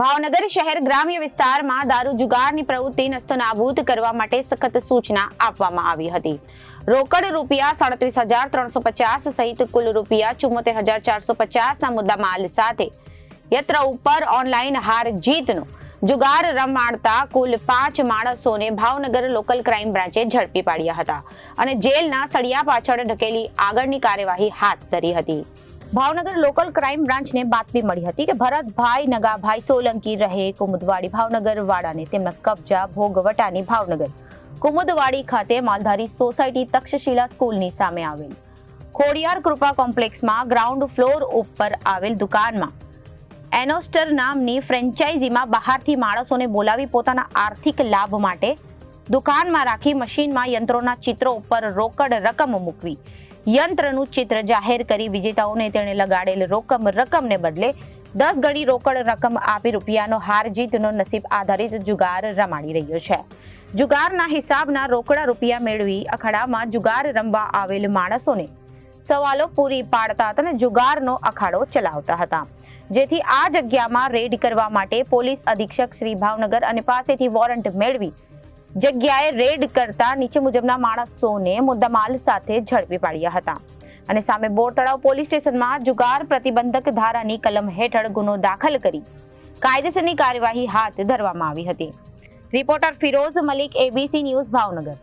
ભાવનગર શહેર ગ્રામ્ય વિસ્તારમાં દારૂ જુગારની પ્રવૃત્તિ નસ્તનાબૂદ કરવા માટે સખત સૂચના આપવામાં આવી હતી. રોકડ રૂપિયા સાડત્રીસ હજાર ત્રણસો પચાસ સહિત કુલ રૂપિયા ચુમ્મોતેર હજાર ચારસો પચાસના મુદ્દામાલ સાથે યત્ર ઉપર ઓનલાઈન હાર જીતનો જુગાર રમાડતા કુલ પાંચ માણસોને ભાવનગર લોકલ ક્રાઇમ બ્રાન્ચે ઝડપી પાડ્યા હતા અને જેલના સળિયા પાછળ ઢકેલી આગળની કાર્યવાહી હાથ ધરી હતી. ભાવનગર લોકલ ક્રાઇમ બ્રાન્ચને બાતમી મળી હતી કે ભરતભાઈ, નગાભાઈ, સોલંકી રહે કુમુદવાડી ભાવનગર વાડાને તેમના કબજા ભોગવટાની ભાવનગર. કુમુદવાડી ખાતે માલધારી સોસાયટી તક્ષશિલા સ્કૂલની સામે આવેલ. ખોડિયાર કૃપા કોમ્પ્લેક્સમાં ગ્રાઉન્ડ ફ્લોર ઉપર આવેલ દુકાનમાં. એનોસ્ટર નામની ફ્રેન્ચાઇઝીમાં બહારથી માણસોને બોલાવી પોતાના આર્થિક લાભ માટે દુકાનમાં રાખી મશીનમાં યંત્રોના ચિત્રો ઉપર રોકડ રકમ મૂકવી. યંત્રનું ચિત્ર જાહેર કરી વિજેતાઓને તેણે લગાડેલ રોકમ રકમને બદલે દસ ગણી રોકડ રકમ આપી રૂપિયાનો હાર જીતનો નસીબ આધારિત જુગાર રમાડી રહ્યો છે. જુગારના હિસાબના રોકડા રૂપિયા મેળવી અખાડામાં જુગાર રમવા આવેલ માણસોને સવાલો પૂરી પાડતા હતા અને જુગારનો અખાડો ચલાવતા હતા. જેથી આ જગ્યામાં રેડ કરવા માટે પોલીસ અધિક્ષક શ્રી ભાવનગર અને પાસેથી વોરંટ મેળવી જગ્યાએ રેડ કરતા નીચે મુજબના માણસોને મુદ્દામાલ સાથે ઝડપી પાડ્યા હતા. અને સામે બોર તળાવ પોલીસ સ્ટેશનમાં જુગાર પ્રતિબંધક ધારાની કલમ હેઠળ ગુનો દાખલ કરી કાયદેસરની કાર્યવાહી હાથ ધરવામાં આવી હતી. Reporter Firoz Malik ABC news, Bhavnagar.